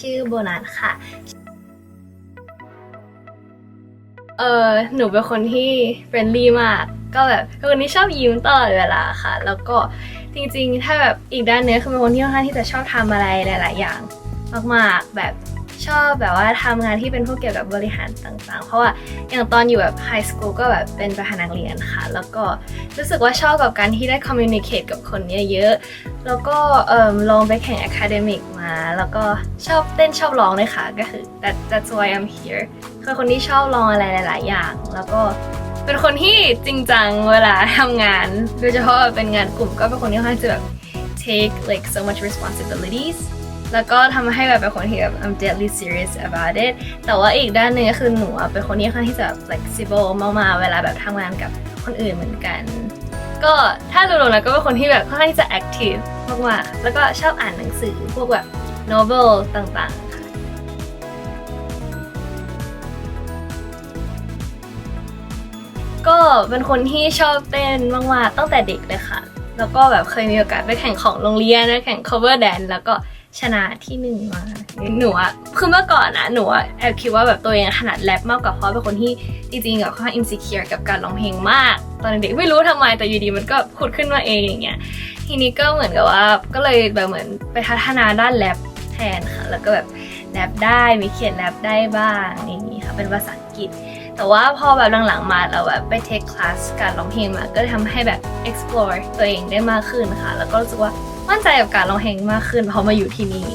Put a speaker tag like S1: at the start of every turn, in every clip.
S1: ชื่อโบนัสค่ะ เออหนูเป็นคนที่เฟรนลี่มาก ก็แบบเป็นคนที่ชอบยิ้มตลอดเวลาค่ะ แล้วก็จริงๆ ถ้าแบบอีกด้านเนื้อคือเป็นคนที่ค่อนข้างที่จะชอบทำอะไรหลาย ๆ อย่าง มากๆ แบบ ชอบแบบว่าทำงานที่เป็นพวกเกี่ยวกับบริหารต่างๆ เพราะว่าอย่างตอนอยู่แบบไฮสคูลก็แบบเป็นประธานนักเรียนค่ะ แล้วก็รู้สึกว่าชอบกับการที่ได้คอมมิ n นิเค e กับคนเยอะๆ แล้วก็ลองไปแข่งอะคาเดมิกมา แล้วก็ชอบเต้นชอบร้องเลยค่ะ ก็คือ that that's why I'm here คือคนที่ชอบลองอะไรหลาย ๆ อย่าง แล้วก็เป็นคนที่จริงจังเวลาทำงานโดยเฉพาะเป็นงานกลุ่มก็เป็นคนที่ค่อนข้างจะแบบ take like so much responsibilities แล้วก็ทำให้แบบเป็นคนที่แบบ I'm deadly serious about it แต่ว่าอีกด้านหนึ่งก็คือหนูอะเป็นคนที่ค่อนข้างที่จะแบบ flexible มากๆ เวลาแบบทำงานกับคนอื่นเหมือนกัน ก็ถ้าดูๆแล้วก็เป็นคนที่แบบค่อนข้างที่จะ active มากๆ แล้วก็ชอบอ่านหนังสือพวกแบบ novel ต่างๆค่ะก็เป็นคนที่ชอบเต้นมากๆตั้งแต่เด็กเลยค่ะ แล้วก็แบบเคยมีโอกาสไปแข่งของโรงเรียนแข่ง cover dance แล้วก็ ชนะที่หนึ่งมาหนูอะคือเมื่อก่อนนะหนูอะแอบคิดว่าแบบตัวเองถนัดแรปมากกว่าเพราะเป็นคนที่จริงๆอะค่อนข้าง insecure กับการร้องเพลงมาก ตอนเด็กไม่รู้ทำไมแต่อยู่ดีมันก็ผุดขึ้นมาเองอย่างเงี้ยทีนี้ก็เหมือนกับว่าก็เลยแบบเหมือนไปพัฒนาด้านแรปแทนค่ะแล้วก็แบบแรปได้มีเขียนแรปได้บ้างอย่างนี้ค่ะเป็นภาษาอังกฤษ แต่ว่าพอแบบหลังๆมาเราแบบไปเทคคลาสการร้องเพลงมาก็ทำให้แบบ explore ตัวเองได้มากขึ้นค่ะ แล้วก็รู้สึกว่า มั่นใจกับการร้องเพลงมากขึ้นพอมาอยู่ที่นี่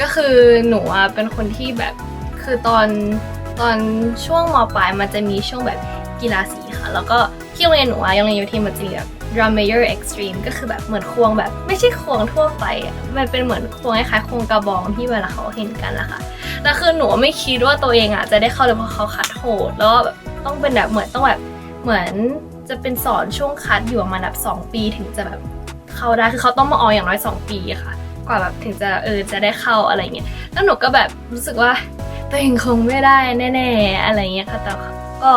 S1: ก็คือหนูอะเป็นคนที่แบบคือตอนตอนช่วงมปลายมันจะมีช่วงแบบกีฬาสีค่ะ แล้วก็ที่โรงเรียนหนูอะโรงเรียนอยู่ที่มันจะมีแบบ drum major extreme ก็คือแบบเหมือนควงแบบ ไม่ใช่ควงทั่วไปอะมันเป็นเหมือนควงคล้ายๆควงกระบองที่เวลาเขาเห็นกันนะคะแล้วคือหนูไม่คิดว่าตัวเองอะจะได้เข้าเลยเพราะเขาคัดโหดแล้วแบบต้องเป็นแบบเหมือนต้องแบบเหมือนจะเป็นสอนช่วงคัดอยู่ประมาณแบบสองปีถึงจะแบบเข้าได้คือเขาต้องมาอออย่างน้อยสองปีอะค่ะ กว่าแบบถึงจะเออจะได้เข้าอะไรเงี้ยแล้วหนูก็แบบรู้สึกว่าตัวเองคงไม่ได้แน่ ๆ อะไรเงี้ยค่ะแต่ก็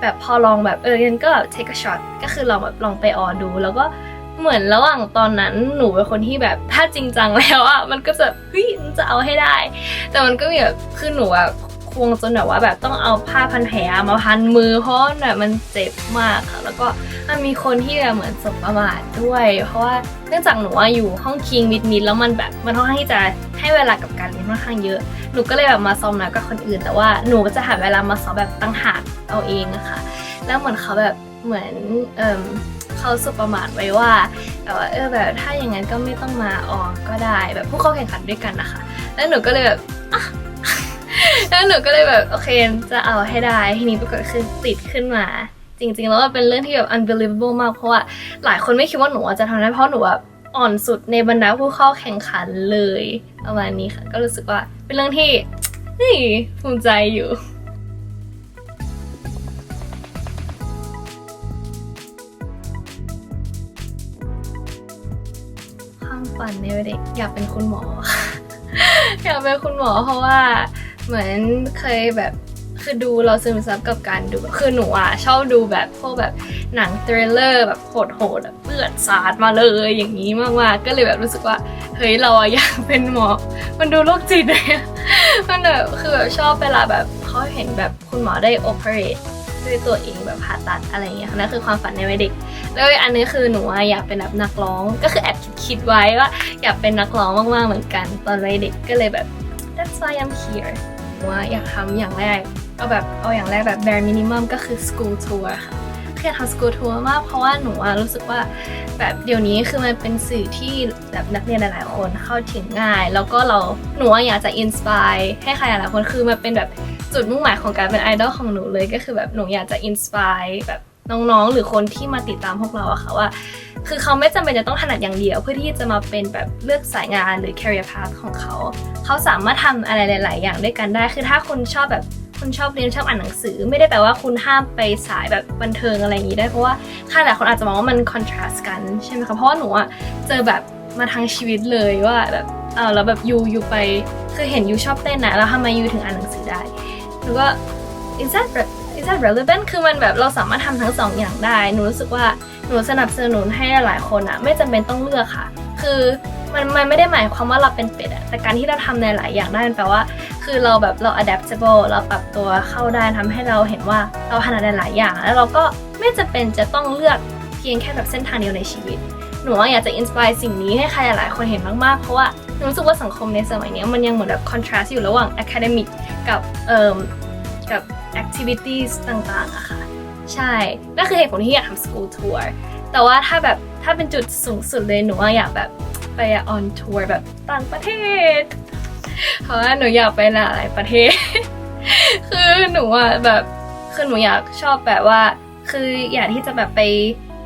S1: แบบพอลองแบบเอองั้นก็ take a shot ก็คือลองแบบลองไปออดู แล้วก็เหมือนระหว่างตอนนั้นหนูเป็นคนที่แบบถ้าจริงจังแล้วอะมันก็จะเฮ้ยมันจะเอาให้ได้ แต่มันก็มีแบบคือหนูอะ ควงจนแบบว่าแบบต้องเอาผ้าพันแผลมาพันมือเพราะแบบมันเจ็บมากค่ะ แล้วก็มันมีคนที่แบบเหมือนสบประมาทด้วย เพราะว่าเนื่องจากหนูอะอยู่ห้องคิงมิดมิดแล้วมันแบบมันค่อนข้างที่จะให้เวลากับการเรียนค่อนข้างเยอะ หนูก็เลยแบบมาซ้อมน้อยกว่าคนอื่น แต่ว่าหนูก็จะหาเวลามาซ้อมแบบตั้งหากเอาเองอะค่ะแล้วเหมือนเขาแบบเหมือนเอ่มเขาสุประมาทไว้ว่าแบบว่าเออแบบถ้าอย่างนั้นก็ไม่ต้องมาออกก็ได้ แบบผู้เข้าแข่งขันด้วยกันนะคะ แล้วหนูก็เลยแบบอะ แล้วหนูก็เลยแบบโอเคจะเอาให้ได้ทีนี้ปรากฏคือติดขึ้นมา จริงๆ แล้วเป็นเรื่องที่แบบ unbelievable มากเพราะว่าหลายคนไม่คิดว่าหนูจะทำได้เพราะหนูแบบอ่อนสุดในบรรดาผู้เข้าแข่งขันเลยประมาณนี้ค่ะ ก็รู้สึกว่าเป็นเรื่องที่เฮ้ยภูมิใจอยู่ความฝันในวัยเด็กอยากเป็นคุณหมอ อยากเป็นคุณหมอเพราะว่า เหมือนเคยแบบคือดูเราซึมซับกับการดูคือหนูอะชอบดูแบบพวกแบบหนังทริลเลอร์แบบโหดๆแบบเลือดสาดมาเลยอย่างนี้มากๆก็เลยแบบรู้สึกว่าเฮ้ยเราอะอยากเป็นหมอ มันดูโรคจิตเลยมันแบบคือแบบชอบเวลาแบบเขาเห็นแบบคุณหมอได้ operate ด้วยตัวเองแบบผ่าตัดอะไรอย่างเงี้ยค่ะนั่นคือความฝันในวัยเด็ก แล้วอันนึงคือหนูอะอยากเป็นแบบนักร้อง ก็คือแอบคิดไว้ว่าอยากเป็นนักร้องมากๆเหมือนกัน ตอนวัยเด็กก็เลยแบบ that's why I'm here หนูอยากทำอย่างแรกเอาแบบเอาอย่างแรกแบบ bare minimum ก็คือ school tour ค่ะคืออยากทำ school tour มากเพราะว่าหนูรู้สึกว่าแบบเดี๋ยวนี้คือมันเป็นสื่อที่แบบนักเรียนหลายๆคนเข้าถึงง่าย แล้วก็เราหนูอะอยากจะ inspire ให้ใครหลายๆคนคือมันเป็นแบบจุดมุ่งหมายของการเป็นไอดอลของหนูเลยก็คือแบบหนูอยากจะ inspire แบบน้องๆ หรือคนที่มาติดตามพวกเราอะค่ะว่า คือเขาไม่จำเป็นจะต้องถนัดอย่างเดียว เพื่อที่จะมาเป็นแบบเลือกสายงานหรือ career path ของเขา เขาสามารถทำอะไรหลาย ๆ อย่างด้วยกันได้ คือถ้าคุณชอบแบบคุณชอบเรียนชอบอ่านหนังสือ ไม่ได้แปลว่าคุณห้ามไปสายแบบบันเทิงอะไรอย่างนี้ได้ เพราะว่าค่าหลายคนอาจจะมองว่ามัน contrast กันใช่ไหมคะเพราะว่าหนูอะเจอแบบมาทั้งชีวิตเลยว่าแบบเออแล้วแบบยูยูไปคือเห็นยูชอบเต้นนะแล้วทำไมยูถึงอ่านหนังสือได้หนูก็ is that is that relevant คือมันแบบเราสามารถทำทั้งสองอย่างได้ หนูรู้สึกว่าหนูสนับสนุนให้หลายๆคนอะไม่จำเป็นต้องเลือกค่ะ คือมันมันไม่ได้หมายความว่าเราเป็นเป็ดอะแต่การที่เราทำในหลายอย่างได้มันแปลว่า คือเราแบบเรา adaptable เราปรับตัวเข้าได้ทำให้เราเห็นว่าเราถนัดในหลายอย่าง แล้วเราก็ไม่จำเป็นจะต้องเลือกเพียงแค่แบบเส้นทางเดียวในชีวิต หนูว่าอยากจะอินสปายสิ่งนี้ให้ใครหลายๆคนเห็นมากๆ เพราะว่าหนูรู้สึกว่าสังคมในสมัยนี้มันยังเหมือนแบบ contrast อยู่ระหว่าง academic กับเอ่อกับ activities ต่างๆอะค่ะ ใช่นั่นคือเหตุผลที่อยากทำ school tour แต่ว่าถ้าแบบถ้าเป็นจุดสูงสุดเลยหนูว่าอยากแบบไป on tour แบบต่างประเทศ เพราะว่าหนูอยากไปหลายประเทศ คือหนูอะแบบคือหนูอยากชอบแบบว่า คืออยากที่จะแบบไป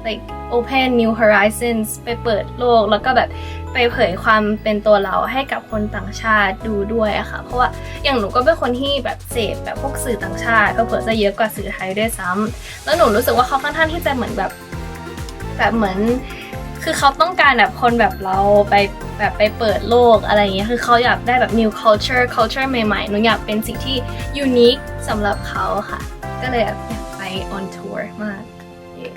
S1: like open new horizons ไปเปิดโลกแล้วก็แบบ ไปเผยความเป็นตัวเราให้กับคนต่างชาติดูด้วยอะค่ะ เพราะว่าอย่างหนูก็เป็นคนที่แบบเสพแบบพวกสื่อต่างชาติก็เผื่อจะเยอะกว่าสื่อไทยด้วยซ้ำแล้วหนูรู้สึกว่าเขาค่อนข้างที่จะเหมือนแบบแบบเหมือน คือเขาต้องการแบบคนแบบเราไปแบบไปเปิดโลกอะไรอย่างเงี้ยคือเขาอยากได้แบบ new culture culture ใหม่ๆหนูอยากเป็นสิ่งที่ unique สำหรับเขาค่ะ ก็เลยแบบอยากไป on tour มาก Yeah